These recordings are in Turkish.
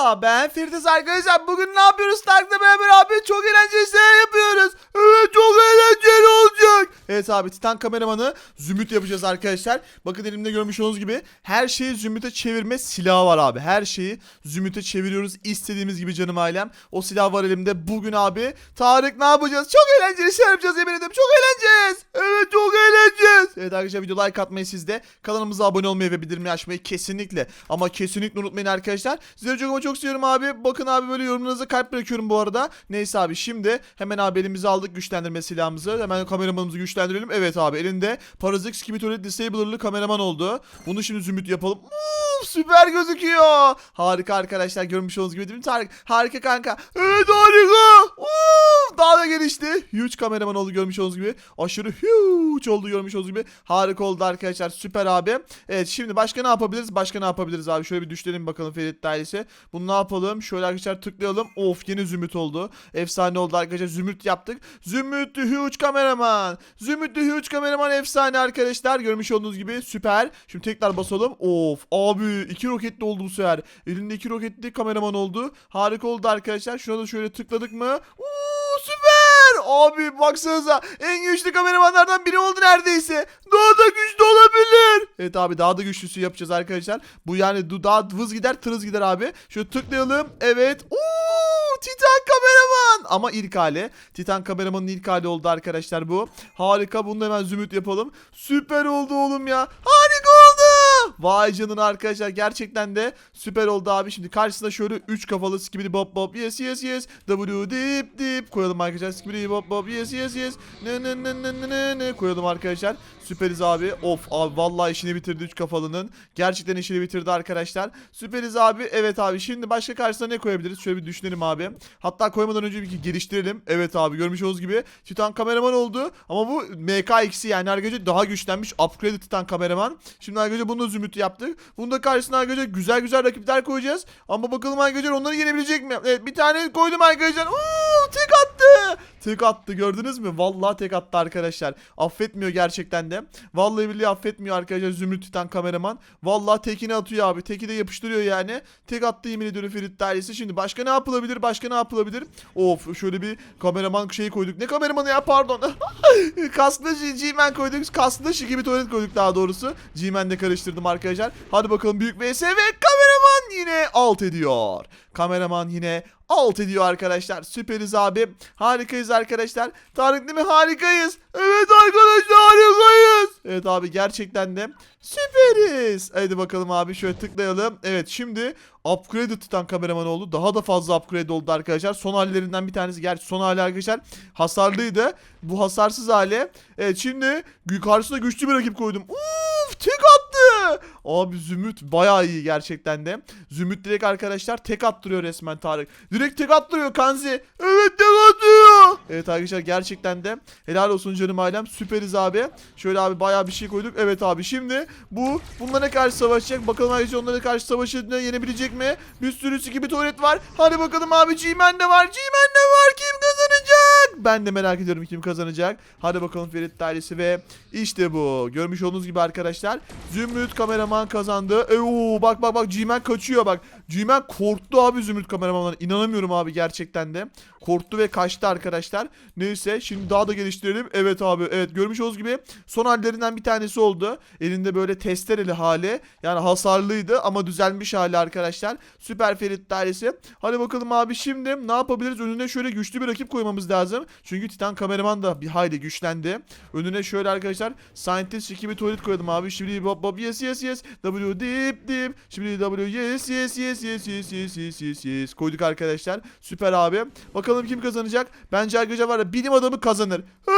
Ben Firdevs arkadaşlar. Bugün ne yapıyoruz Tarık'la beraber abi? Çok eğlenceli şeyler yapıyoruz. Evet çok eğlenceli olacak. Evet abi Titan kameramanı zümrüt yapacağız arkadaşlar. Bakın elimde görmüş olduğunuz gibi her şeyi zümrüte çevirme silahı var abi. Her şeyi zümrüte çeviriyoruz istediğimiz gibi canım ailem. O silah var elimde. Bugün abi Tarık ne yapacağız? Çok eğlenceli şeyler yapacağız yemin ederim. Çok eğleneceğiz. Evet çok eğleneceğiz. Evet arkadaşlar video like atmayı siz de kanalımıza abone olmayı ve bildirimleri açmayı kesinlikle ama kesinlikle unutmayın arkadaşlar. Sizleri çok ama çok seviyorum abi. Bakın abi böyle yorumlarınıza kalp bırakıyorum bu arada. Neyse abi şimdi hemen abi elimize aldık güçlendirme silahımızı. Hemen kameramanımızı güçlendirelim. Evet abi elinde Parazix Skibitolet Disabler'lı kameraman oldu. Bunu şimdi zümrüt yapalım. Süper gözüküyor. Harika arkadaşlar görmüş olduğunuz gibi değil mi Tarık? Harika kanka. Evet harika. Uf, daha da gelişti. Huge kameraman oldu görmüş olduğunuz gibi. Aşırı huge oldu görmüş olduğunuz gibi. Harika oldu arkadaşlar. Süper abi. Evet şimdi başka ne yapabiliriz? Başka ne yapabiliriz abi? Şöyle bir düşlerim bakalım Ferit ailesi. Bunu ne yapalım? Şöyle arkadaşlar tıklayalım. Of yine zümrüt oldu. Efsane oldu arkadaşlar. Zümrüt yaptık. Zümrütlü huge kameraman. Zümrütlü huge kameraman efsane arkadaşlar. Görmüş olduğunuz gibi süper. Şimdi tekrar basalım. Of abi iki roketli oldu bu sefer. Elinde iki roketli kameraman oldu. Harika oldu arkadaşlar. Şuna da şöyle tıkladık mı? Uuu süper. Abi baksanıza en güçlü kameramanlardan biri oldu neredeyse. Daha da güçlü olabilir. Evet abi daha da güçlüsü yapacağız arkadaşlar. Bu yani daha vız gider tırız gider abi. Şöyle tıklayalım. Evet. Uuu Titan kameraman. Ama ilk hali. Titan kameramanın ilk hali oldu arkadaşlar bu. Harika. Bunu hemen zümrüt yapalım. Süper oldu oğlum ya. Harika. Vay canına arkadaşlar gerçekten de süper oldu abi. Şimdi karşısına şöyle 3 kafalı skibidi bop bop yes yes yes W dip dip koyalım arkadaşlar. Skibidi bop bop yes yes yes ne ne ne ne ne ne koyalım arkadaşlar. Süperiz abi. Of abi vallahi işini bitirdi 3 kafalının. Gerçekten işini bitirdi arkadaşlar. Süperiz abi. Evet abi şimdi başka karşısına ne koyabiliriz? Şöyle bir düşünelim abi. Hatta koymadan önce bir geliştirelim. Evet abi görmüş olduğunuz gibi Titan kameraman oldu. Ama bu MK2'si yani arkadaşlar daha güçlenmiş. Upgrade Titan kameraman. Şimdi arkadaşlar bunu da zümrüt yaptık. Bunu da karşısına arkadaşlar güzel güzel rakipler koyacağız. Ama bakalım arkadaşlar onları yenebilecek mi? Evet bir tane koydum arkadaşlar. Uuu tek attı. Tek attı gördünüz mü? Vallahi tek attı arkadaşlar. Affetmiyor gerçekten de. Vallahi billahi affetmiyor arkadaşlar Zümrüt Titan kameraman. Vallahi tekini atıyor abi. Teki de yapıştırıyor yani. Tek attı yemin ediyorum Ferit dairesi. Şimdi başka ne yapılabilir? Başka ne yapılabilir? Of şöyle bir kameraman şeyi koyduk. Ne kameramanı ya pardon. Kaslı G-Man koyduk. Kaslı bir tuvalet koyduk daha doğrusu. G-Man'le karıştırdım arkadaşlar. Hadi bakalım büyük vs ve kameraman yine alt ediyor. Kameraman yine alt ediyor arkadaşlar. Süperiz abi. Harikayız arkadaşlar. Tarık değil mi? Harikayız. Evet arkadaşlar harikayız. Evet abi gerçekten de süperiz. Hadi bakalım abi şöyle tıklayalım. Evet şimdi upgrade titan kameraman oldu. Daha da fazla upgrade oldu arkadaşlar. Son hallerinden bir tanesi. Gerçi son hali arkadaşlar hasarlıydı. Bu hasarsız hali. Evet şimdi karşısına güçlü bir rakip koydum. Uf tek attı. Abi Zümrüt bayağı iyi gerçekten de. Zümrüt direkt arkadaşlar tek attırıyor resmen Tarık. Direkt tek attırıyor Kanzi. Evet tek atıyor. Evet arkadaşlar gerçekten de helal olsun canım ailem. Süperiz abi. Şöyle abi bayağı bir şey koyduk. Evet abi şimdi bu bunlara karşı savaşacak. Bakalım arkadaşlar onlara karşı savaşını yenebilecek mi? Bir sürü gibi tuvalet var. Hadi bakalım abi G-Man de var. G-Man de var. Kim kazanacak? Ben de merak ediyorum kim kazanacak. Hadi bakalım Ferit dairesi ve işte bu. Görmüş olduğunuz gibi arkadaşlar. Zümrüt kameraman kazandı. E, oo, bak bak bak G-Man kaçıyor bak. G-Man korktu abi Zümrüt kameramandan. İnanamıyorum abi gerçekten de. Korktu ve kaçtı arkadaşlar. Neyse şimdi daha da geliştirelim. Evet abi evet görmüş olduğunuz gibi son hallerinden bir tanesi oldu. Elinde böyle testereli hali. Yani hasarlıydı ama düzelmiş hali arkadaşlar. Süper Ferit dairesi. Hadi bakalım abi şimdi ne yapabiliriz? Önüne şöyle güçlü bir rakip koymamız lazım. Çünkü Titan kameraman da bir hayli güçlendi. Önüne şöyle arkadaşlar Scientist 2 bir tuvalet koydum abi. Şimdi bob bob yes yes yes. W dip dip. Şimdi W yes yes yes yes yes yes yes yes yes. Koyduk arkadaşlar. Süper abi. Bakalım kim kazanacak? Bence arkadaşlar var ya bilim adamı kazanır. Ha,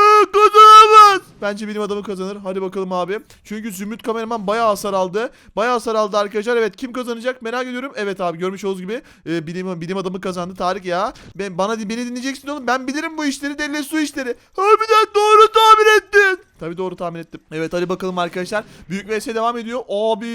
kazanamaz. Bence bilim adamı kazanır. Hadi bakalım abi. Çünkü Zümrüt kameraman bayağı hasar aldı. Bayağı hasar aldı arkadaşlar. Evet kim kazanacak merak ediyorum. Evet abi görmüş olduğunuz gibi e, bilim, bilim adamı kazandı. Tarık ya. Ben, bana beni dinleyeceksin oğlum. Ben bilirim bu işleri. Delle su işleri. Harbiden doğru tahmin ettin. Tabii doğru tahmin ettim. Evet hadi bakalım arkadaşlar. Büyük vs devam ediyor. Abi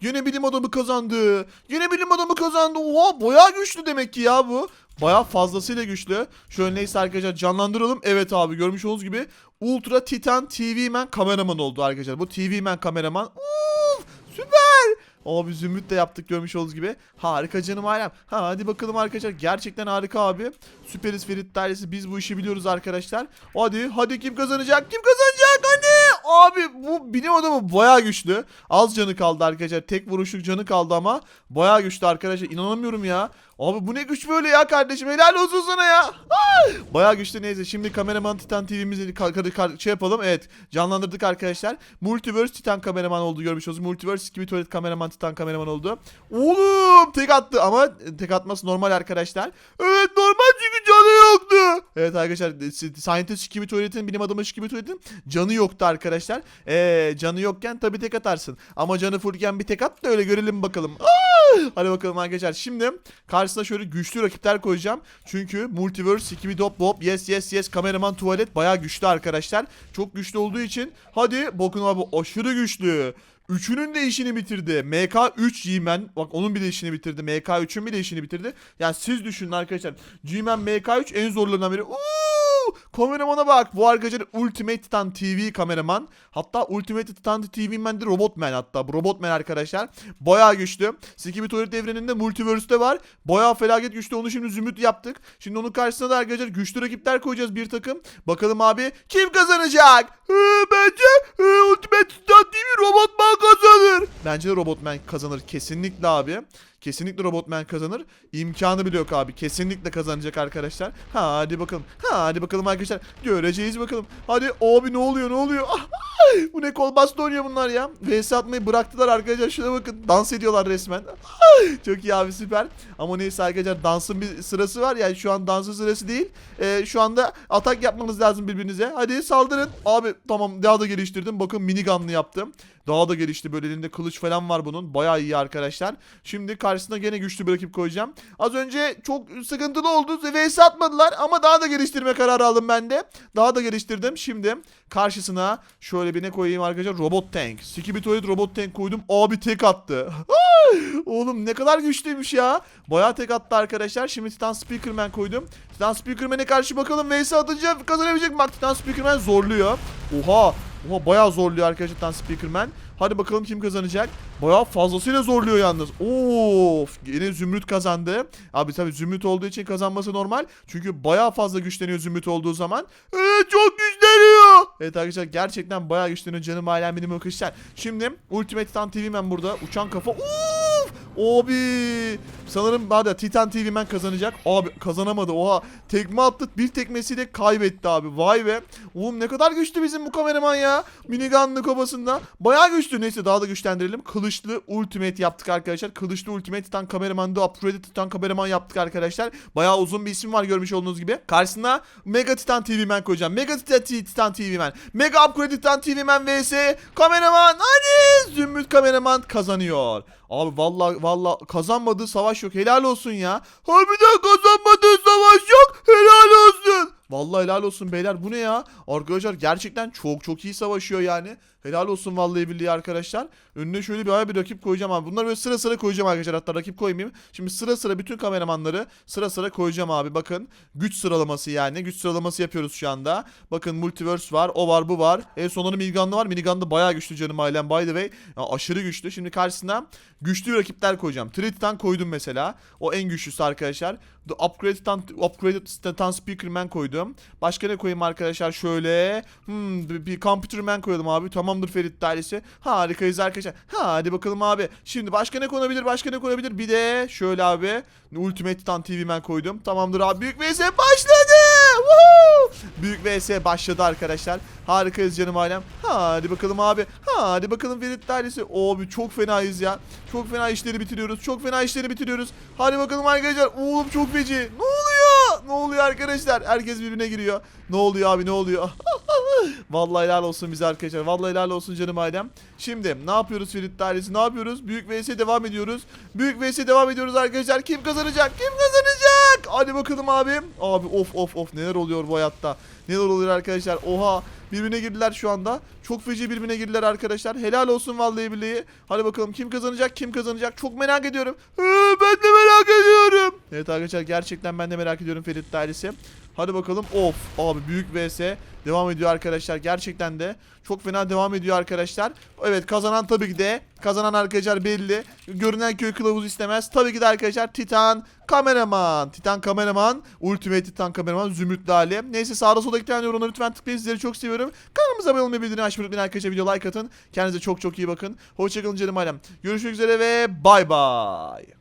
yine bilim adamı kazandı. Yine bilim adamı kazandı. Oha bayağı güçlü demek ki ya bu. Bayağı fazlasıyla güçlü. Şöyle neyse arkadaşlar canlandıralım. Evet abi görmüş olduğunuz gibi Ultra Titan TV Man kameraman oldu arkadaşlar. Bu TV Man kameraman. Süper. Abi zümrüt de yaptık görmüş olduğunuz gibi. Harika canım ailem. Ha, hadi bakalım arkadaşlar. Gerçekten harika abi. Süperiz Ferit dairesi. Biz bu işi biliyoruz arkadaşlar. Hadi hadi kim kazanacak? Kim kazanacak? Abi bu bilim adamı bayağı güçlü. Az canı kaldı arkadaşlar. Tek vuruşluk canı kaldı ama bayağı güçlü arkadaşlar. İnanamıyorum ya. Abi bu ne güç böyle ya kardeşim. Helal olsun sana ya. Bayağı güçlü neyse. Şimdi kameraman Titan TV'mizi şey yapalım. Evet canlandırdık arkadaşlar. Multiverse Titan kameraman oldu görmüş olsunuz. Multiverse gibi tuvalet kameraman Titan kameraman oldu. Oğlum tek attı ama tek atması normal arkadaşlar. Evet normal çünkü. Evet arkadaşlar Scientist gibi tuvaletin bilim adamı gibi tuvaletin canı yoktu arkadaşlar. Ee, canı yokken tabi tek atarsın. Ama canı fullken bir tek at da öyle görelim bakalım. Aa! Hadi bakalım arkadaşlar. Şimdi karşısına şöyle güçlü rakipler koyacağım. Çünkü Multiverse, Skibidi Dop Bop, Yes Yes Yes, Kameraman Tuvalet bayağı güçlü arkadaşlar. Çok güçlü olduğu için hadi bakın abi aşırı güçlü. Üçünün de işini bitirdi. MK3 G-Man. Bak onun bir de işini bitirdi. MK3'ün bir de işini bitirdi. Yani siz düşünün arkadaşlar. G-Man MK3 en zorlarından biri. Uuu! Kameramana bak. Bu arkadaşlar Ultimate Titan TV kameraman. Hatta Ultimate Titan TV Man de Robotman hatta. Bu Robotman arkadaşlar. Bayağı güçlü. Skibidi Tuvalet evreninde Multiverse'de var. Bayağı felaket güçlü. Onu şimdi zümrüt yaptık. Şimdi onun karşısına da arkadaşlar güçlü rakipler koyacağız bir takım. Bakalım abi kim kazanacak? Ee, bence e, Ultimate Titan TV Robotman kazanır. Bence de Robotman kazanır kesinlikle abi. Kesinlikle Robotman kazanır. İmkanı bile yok abi. Kesinlikle kazanacak arkadaşlar. Ha, hadi bakalım. Ha, hadi bakalım arkadaşlar. Göreceğiz bakalım. Hadi abi ne oluyor ne oluyor? Ah, Bu ne kol bastı oynuyor bunlar ya. VS atmayı bıraktılar arkadaşlar. Şuna bakın. Dans ediyorlar resmen. Çok iyi abi süper. Ama neyse arkadaşlar dansın bir sırası var. Yani şu an dansın sırası değil. Ee, şu anda atak yapmanız lazım birbirinize. Hadi saldırın. Abi tamam daha da geliştirdim. Bakın minigun'lı yaptım. Daha da gelişti böyle elinde kılıç falan var bunun. Bayağı iyi arkadaşlar. Şimdi karşısına gene güçlü bir rakip koyacağım. Az önce çok sıkıntılı oldu. VS atmadılar ama daha da geliştirme kararı aldım ben de. Daha da geliştirdim. Şimdi karşısına şöyle bir ne koyayım arkadaşlar? Robot tank. Skibitoid robot tank koydum. Abi tek attı. Oğlum ne kadar güçlüymüş ya. Bayağı tek attı arkadaşlar. Şimdi Titan Speakerman koydum. Titan Speakerman'e karşı bakalım VS atınca kazanabilecek mi? Bak Titan Speakerman zorluyor. Oha. Oha bayağı zorluyor arkadaşlar Titan Speakerman. Hadi bakalım kim kazanacak. Bayağı fazlasıyla zorluyor yalnız. Of yine Zümrüt kazandı. Abi tabii Zümrüt olduğu için kazanması normal. Çünkü bayağı fazla güçleniyor Zümrüt olduğu zaman. Evet çok güçleniyor. Evet arkadaşlar gerçekten bayağı güçleniyor canım ailem benim arkadaşlar. Şimdi Ultimate Titan TV Man burada. Uçan kafa. Uf! Abi sanırım hadi Titan TV Man kazanacak. Abi kazanamadı. Oha tekme attı. Bir tekmesiyle kaybetti abi. Vay be. Oğlum ne kadar güçlü bizim bu kameraman ya. Minigun'lı kafasında. Bayağı güçlü. Neyse daha da güçlendirelim. Kılıçlı Ultimate yaptık arkadaşlar. Kılıçlı Ultimate Titan kameramandı. Upgraded Titan kameraman yaptık arkadaşlar. Bayağı uzun bir isim var görmüş olduğunuz gibi. Karşısına Mega Titan TV Man koyacağım. Mega Titan, TV Man. Mega Upgraded Titan TV Man vs. Kameraman. Hadi Zümrüt kameraman kazanıyor. Abi vallahi vallahi kazanmadığı savaş yok. Helal olsun ya. Harbiden kazanmadığı savaş yok. Helal olsun. Vallahi helal olsun beyler. Bu ne ya? Arkadaşlar gerçekten çok çok iyi savaşıyor yani. Helal olsun vallahi billahi arkadaşlar. Önüne şöyle bir bir rakip koyacağım abi. Bunları böyle sıra sıra koyacağım arkadaşlar. Hatta rakip koymayayım. Şimdi sıra sıra bütün kameramanları sıra sıra koyacağım abi. Bakın güç sıralaması yani. Güç sıralaması yapıyoruz şu anda. Bakın Multiverse var. O var bu var. En sonları Minigun'da var. Minigun'da bayağı güçlü canım ailem. By the way. Ya aşırı güçlü. Şimdi karşısına güçlü rakipler koyacağım. Triton koydum mesela. O en güçlüsü arkadaşlar. The Upgraded Titan, Upgraded Titan Speakerman koydum. Başka ne koyayım arkadaşlar? Şöyle. Hmm, bir, bir Computerman koyalım abi. Tamamdır Ferit dairesi. Harikayız arkadaşlar. Ha, hadi bakalım abi. Şimdi başka ne konabilir? Başka ne konabilir? Bir de şöyle abi. Ultimate Titan TV Man koydum. Tamamdır abi. Büyük VS başladı. Woohoo! Büyük VS başladı arkadaşlar. Harikayız canım ailem. Ha, hadi bakalım abi. Ha, hadi bakalım Ferit dairesi. Abi çok fenayız ya. Çok fena işleri bitiriyoruz. Çok fena işleri bitiriyoruz. Hadi bakalım arkadaşlar. Oğlum çok feci. Ne oluyor? Ne oluyor arkadaşlar? Herkes birbirine giriyor. Ne oluyor abi ne oluyor? Vallahi helal olsun bize arkadaşlar. Vallahi helal olsun canım ailem. Şimdi ne yapıyoruz Ferit dairesi? Ne yapıyoruz? Büyük vs devam ediyoruz. Büyük vs devam ediyoruz arkadaşlar. Kim kazanacak? Kim kazanacak? Hadi bakalım abi. Abi of of of neler oluyor bu hayatta? Neler oluyor arkadaşlar? Oha. Birbirine girdiler şu anda. Çok feci birbirine girdiler arkadaşlar. Helal olsun vallahi billahi. Hadi bakalım kim kazanacak? Kim kazanacak? Çok merak ediyorum. Ee, ben de merak ediyorum. Evet arkadaşlar gerçekten ben de merak ediyorum Ferit ailesi. Hadi bakalım. Of abi büyük vs devam ediyor arkadaşlar. Gerçekten de çok fena devam ediyor arkadaşlar. Evet kazanan tabii ki de kazanan arkadaşlar belli. Görünen köy kılavuz istemez. Tabii ki de arkadaşlar Titan kameraman. Titan kameraman. Ultimate Titan kameraman. Zümrütlü hali. Neyse sağda solda iki tane yorumları lütfen tıklayın. Sizleri çok seviyorum. Kanalımıza abone olmayı bildirin açmayı unutmayın arkadaşlar. Video like atın. Kendinize çok çok iyi bakın. Hoşçakalın canım ailem. Görüşmek üzere ve bay bay.